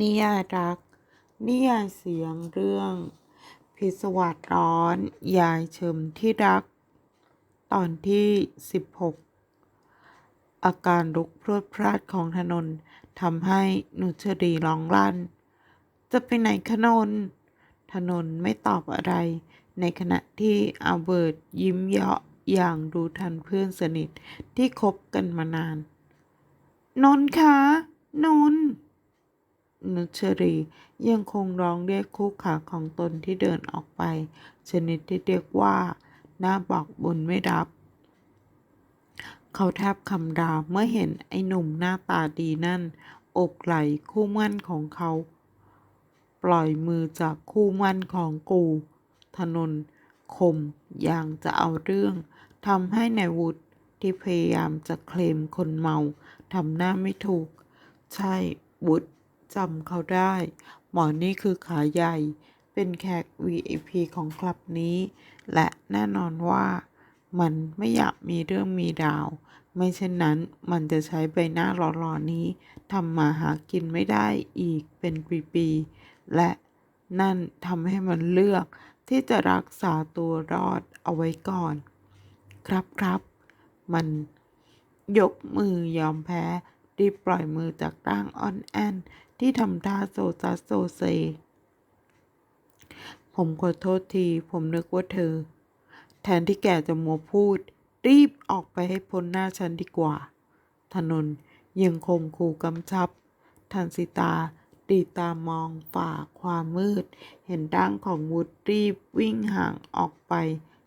นิยายรัก นิยายเสียงเรื่อง พิศวาสร้อน ยายเฉิมที่รัก ตอนที่ 16 อาการลุกพรวดพลาดของถนนทำให้นุชรีร้องลั่น จะไปไหนขนนถนนไม่ตอบอะไร ในขณะที่อัลเบิร์ตยิ้มเยาะอย่างดูทันเพื่อนสนิทที่คบกันมานาน นนคะนน นุชรียังคงร้องเรียกคู่ขาของตนที่เดินออกไป ชนิดที่เรียกว่า หน้าบอกบุญไม่รับ เขาแทบคำรามเมื่อเห็นไอ้หนุ่มหน้าตาดีนั่น อกไหลคู่มั่นของเขา ปล่อยมือจากคู่มั่นของกูถนนคมอย่างจะเอาเรื่องทำให้ในายวุฒิที่พยายามจะเคลมคนเมาทำหน้าไม่ถูก ใช่วุฒิ จำเขาได้ หมอนี่คือขาใหญ่ เป็นแขก VIP ของคลับนี้ และแน่นอนว่ามันไม่อยากมีเรื่องมีราว ไม่เช่นนั้นมันจะใช้ใบหน้าหล่อๆนี้ทำมาหากินไม่ได้อีกเป็นปีๆ และนั่นทำให้มันเลือกที่จะรักษาตัวรอดเอาไว้ก่อน ครับครับ มันยกมือยอมแพ้รีบปล่อยมือจากร่างอ่อนแอน ที่ทำท่าโซซัสโซเซ ผมขอโทษที ผมนึกว่าเธอ แทนที่แกจะมัวพูด รีบออกไปให้พ้นหน้าฉันดีกว่า ถนนยังคงขู่กำชับ ทันสิตาตีตามองฝ่าความมืด เห็นร่างของวุฒรีบวิ่งห่างออกไป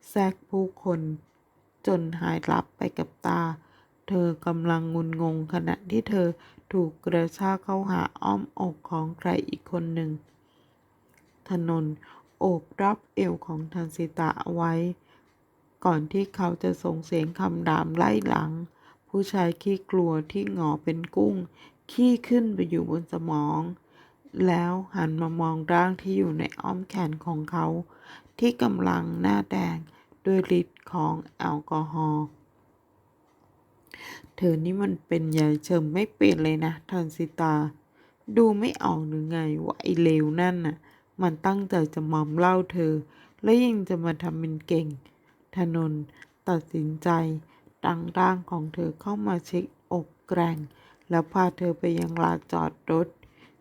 แทรกผู้คน จนหายลับไปกับตา เธอกำลังงุนงงขณะที่เธอ ถูกกระชากเข้าหาอ้อมอกของใครอีกคนหนึ่ง ถนนโอบรับเอวของทันสิตาเอาไว้ ก่อนที่เขาจะส่งเสียงคำรามไล่หลัง ผู้ชายขี้กลัวที่หงอเป็นกุ้ง ขี้ขึ้นไปอยู่บนสมอง แล้วหันมามองร่างที่อยู่ในอ้อมแขนของเขา ที่กำลังหน้าแดงด้วยฤทธิ์ของแอลกอฮอล์ เธอนี่มันเป็นยายเฉิมไม่เป็นเลยนะทันสิตา ดูไม่ออกหรือไงว่าไอ้เลวนั่นน่ะ มันตั้งใจจะมอมเหล่าเธอ และยังจะมาทำเป็นเก่งถนนตัดสินใจดังร่างของเธอเข้ามาเช็คอกแกร่ง แล้วพาเธอไปยังลานจอดรถ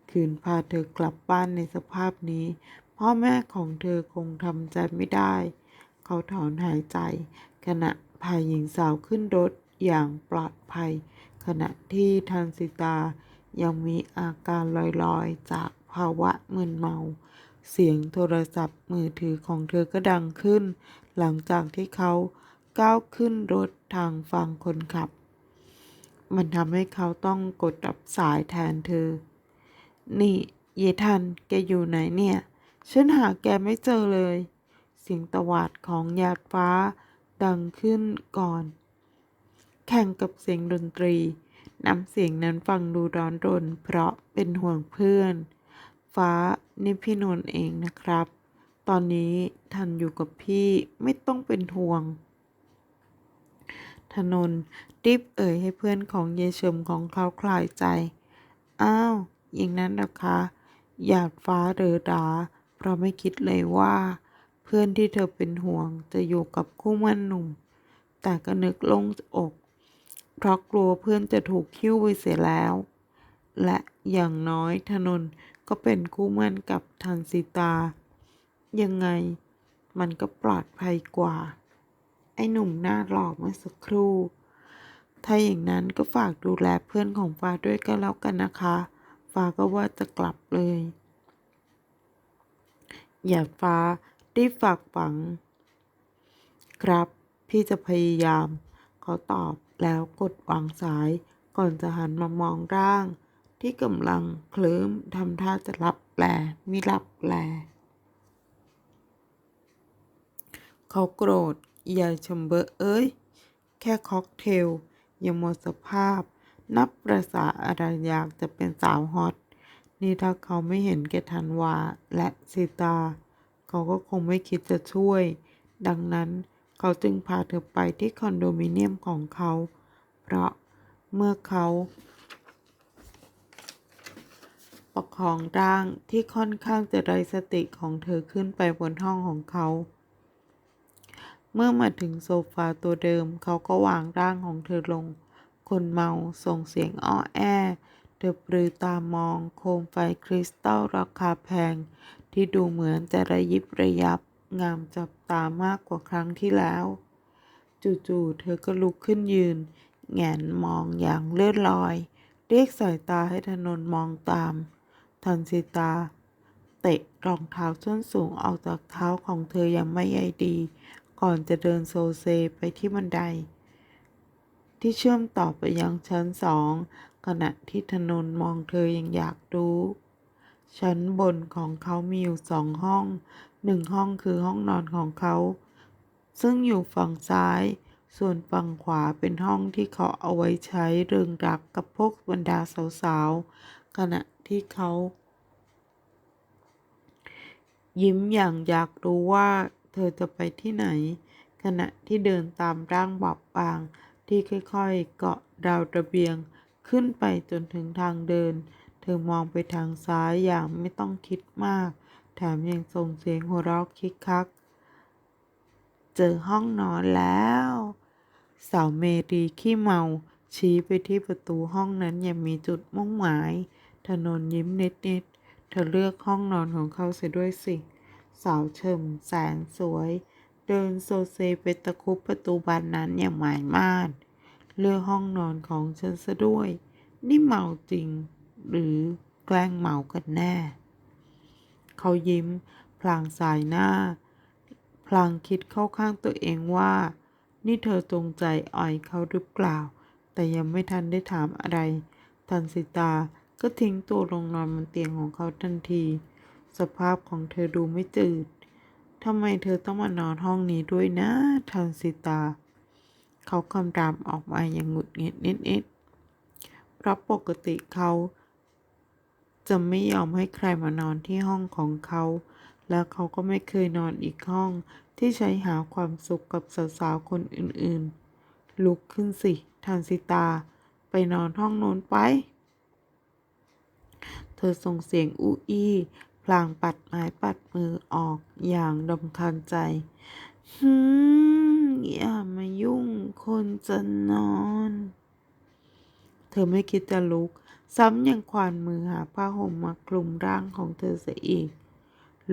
คืนพาเธอกลับบ้านในสภาพนี้ พ่อแม่ของเธอคงทำใจไม่ได้ เขาถอนหายใจ ขณะพาหญิงสาวขึ้นรถ อย่างปลอดภัย ขณะที่ทันสิตายังมีอาการลอยๆ จากภาวะมึนเมา เสียงโทรศัพท์มือถือของเธอก็ดังขึ้น หลังจากที่เขาก้าวขึ้นรถทางฝั่งคนขับ มันทำให้เขาต้องกดรับสายแทนเธอ นี่เยทันแกอยู่ไหนเนี่ย ฉันหาแกไม่เจอเลย เสียงตวาดของหยาดฟ้าดังขึ้นก่อน แข่งกับเสียงดนตรีน้ำเสียงนั้นฟังดูร้อนรน เพราะเป็นห่วงเพื่อน ฟ้านี่พี่นนท์เองนะครับ ตอนนี้ทันอยู่กับพี่ไม่ต้องเป็นห่วงถนนรีบเอ่ยให้เพื่อนของเยายเฉิมของเขาคลายใจ อ้าว อย่างนั้นเหรอคะ หยาดฟ้าเรอดา เพราะไม่คิดเลยว่า เพื่อนที่เธอเป็นห่วงจะอยู่กับคู่มั่นหนุ่ม แต่ก็นึกโลงอก เพราะกลัวเพื่อนจะถูกคิ้วไปเสียแล้ว และอย่างน้อยถนนก็เป็นคู่มั่นกับทันสิตา ยังไงมันก็ปลอดภัยกว่า ไอ้หนุ่มหน้าหล่อเมื่อสักครู่ ถ้าอย่างนั้นก็ฝากดูแลเพื่อนของฟ้าด้วยก็แล้วกันนะคะฟ้าก็ว่าจะกลับเลยหยาฟ้ารีบฝากฝัง ครับ พี่จะพยายาม เขาตอบแล้วกดวางสายก่อนจะหันมามองร่าง ที่กำลังเคลิ้มทำท่าจะรับแปลมิรับแปลเขาโกรธยายชมเบอร์เอ้ย แค่ค็อกเทลยังหมดสภาพ นับประสาอะไรอยากจะเป็นสาวฮอต นี่ถ้าเขาไม่เห็นแกทันวาและสิตา เขาก็คงไม่คิดจะช่วย ดังนั้น เขาจึงพาเธอไปที่คอนโดมิเนียมของเขา เพราะเมื่อเขาปประคองร่างที่ค่อนข้างจะไร้สติของเธอขึ้นไปบนห้องของเขา เมื่อมาถึงโซฟาตัวเดิม เขาก็วางร่างของเธอลง คนเมาส่งเสียงอ้อแอเธอปรือตามองโคมไฟคริสตัลราคาแพง ที่ดูเหมือนจะระยิบระยับ งามจับตามากกว่าครั้งที่แล้ว จู่ๆเธอก็ลุกขึ้นยืน แงนมองอย่างเลื่อนลอย เรียกสายตาให้ถนนมองตาม ทันสิตา เตะรองเท้าส้นสูงออกจากเท้าของเธออย่างไม่ใยดี ก่อนจะเดินโซเซไปที่บันได ที่เชื่อมต่อไปยังชั้นสองขณะที่ถนนมองเธอยังอยากรู้ ชั้นบนของเขามีอยู่สองห้อง หนึ่งห้องคือห้องนอนของเขา ซึ่งอยู่ฝั่งซ้าย ส่วนฝั่งขวาเป็นห้องที่เขาเอาไว้ใช้เริงรักกับพวกบรรดาสาวๆ ขณะที่เขา ยิ้มอย่างอยากรู้ว่าเธอจะไปที่ไหน ขณะที่เดินตามร่างบอบบาง ที่ค่อยๆ เกาะราวระเบียงขึ้นไปจนถึงทางเดิน ธอมองไปทางซ้ายอย่างไม่ต้องคิดมาก แถมยังส่งเสียงหัวเราะคิกคัก เจอห้องนอนแล้ว สาวเมรีขี้เมา ชี้ไปที่ประตูห้องนั้นอย่างมีจุดมุ่งหมาย ถนนยิ้มนิดๆ เธอเลือกห้องนอนของเขาเสียด้วยสิ สาวเฉิมแสนสวย เดินโซเซไปตะคุบประตูบานนั้นอย่างหมายมานเลือกห้องนอนของฉันซะด้วย นี่เมาจริง หรือแกล้งเมากันแน่ เขายิ้ม พลางสายหน้า พลางคิดเข้าข้างตัวเองว่า นี่เธอจงใจอ่อยเขาหรือเปล่า แต่ยังไม่ทันได้ถามอะไร ทันสิตาก็ทิ้งตัวลงนอนบนเตียงของเขาทันที สภาพของเธอดูไม่จืดทำไมเธอต้องมานอนห้องนี้ด้วยนะทันสิตา เขาคำรามออกมาอย่างหงุดหงิดนิดๆเพราะปกติเขา จะไม่ยอมให้ใครมานอนที่ห้องของเขา และเขาก็ไม่เคยนอนอีกห้องที่ใช้หาความสุขกับสาวๆคนอื่นๆ ลุกขึ้นสิทันสิตา ไปนอนห้องโน้นไป เธอส่งเสียงอู้อี้พลางปัดไม้ปัดมือออกอย่างรำคาญใจฮึมอย่ามายุ่งคนจะนอน เธอไม่คิดจะลุก ซ้ำยังควานมือหาผ้าห่มมาคลุมร่างของเธอเสียอีก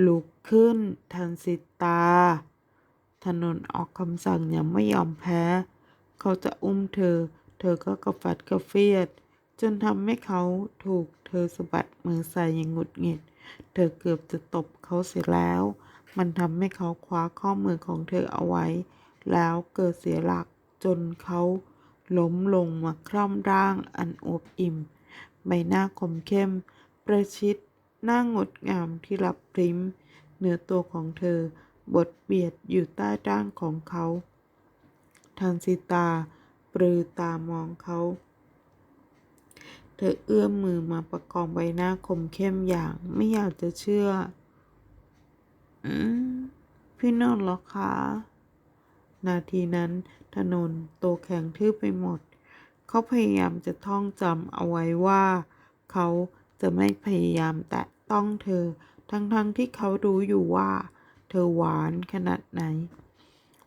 ลุกขึ้น ทันสิตา ถนนออกคำสั่งอย่างไม่ยอมแพ้ เขาจะอุ้มเธอ เธอก็กระฟัดกระเฟียด จนทำให้เขาถูกเธอสะบัดมือใส่อย่างหงุดหงิด เธอเกือบจะตบเขาเสียแล้ว มันทำให้เขาคว้าข้อมือของเธอเอาไว้ แล้วเกิดเสียหลักจนเขาล้มลงมาคร่ำร่างอันอวบอิ่ม ใบหน้าคมเข้ม ประชิด หน้างดงามที่รับพริ้มเหนือตัวของเธอบดเบียดอยู่ใต้ร่างของเขาทันสิตา ปรือตามองเขา เธอเอื้อมมือมาประคองใบหน้าคมเข้มอย่างไม่อยากจะเชื่อ อืม พี่นนหรอคะ นาทีนั้นถนนตัวแข็งทื่อไปหมด เขาพยายามจะท่องจำเอาไว้ว่า เขาจะไม่พยายามแตะต้องเธอ ทั้งๆทที่เขารู้อยู่ว่า เธอหวานขนาดไหน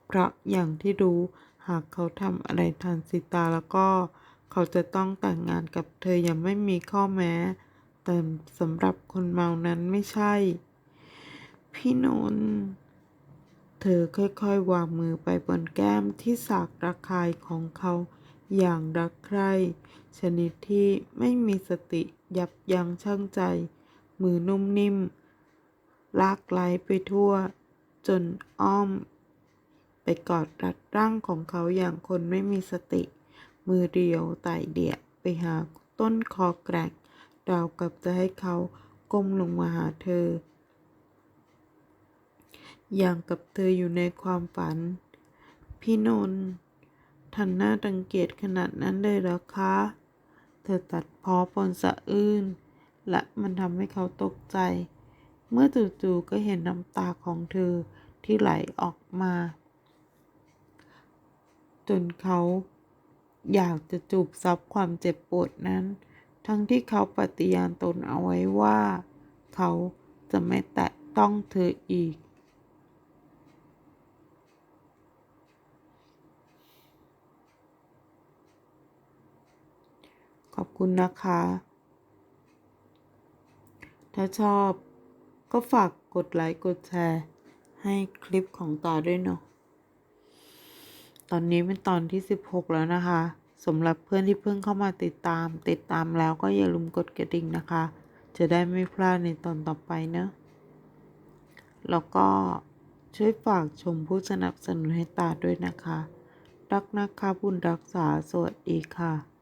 เพราะอย่างที่รู้หากเขาทำอะไรทันสิตาแล้วก็ เขาจะต้องแต่งงานกับเธออย่างไม่มีข้อแม้ แต่สำหรับคนเมานั้นไม่ใช่ พี่นนท์เธอค่อยๆ วางมือไปบนแก้มที่สากระคายของเขา อย่างรักใคร่ชนิดที่ไม่มีสติยับยั้งชั่งใจ มือนุ่มนิ่ม ลากไหลไปทั่ว จนอ้อม ไปกอดรัดร่างของเขาอย่างคนไม่มีสติ มือเดียวไต่เดี่ยไปหาต้นคอแกรกราวกับจะให้เขาก้มลงมาหาเธอ อย่างกับเธออยู่ในความฝัน พี่นนท์ ทันหน้ารังเกียจขนาดนั้นเลยเหรอคะ เธอตัดเพ้อปนสะอื้น และมันทำให้เขาตกใจ เมื่อจู่ๆก็เห็นน้ำตาของเธอที่ไหลออกมา จนเขาอยากจะจูบซับความเจ็บปวดนั้น ทั้งที่เขาปฏิญาณตนเอาไว้ว่า เขาจะไม่แตะต้องเธออีก ขอบคุณนะคะ ถ้าชอบก็ฝากกดไลค์กดแชร์ ให้คลิปของต่อด้วยเนาะ ตอนนี้เป็นตอนที่ 16 แล้วนะคะสำหรับเพื่อนที่เพิ่งเข้ามาติดตาม ติดตามแล้วก็อย่าลืมกดกระดิ่งนะคะ จะได้ไม่พลาดในตอนต่อไปเนะแล้วก็ช่วยฝากชมผู้สนับสนุนให้ตาด้วยนะคะ รักนะคะบุญรักษาสวัสดีค่ะ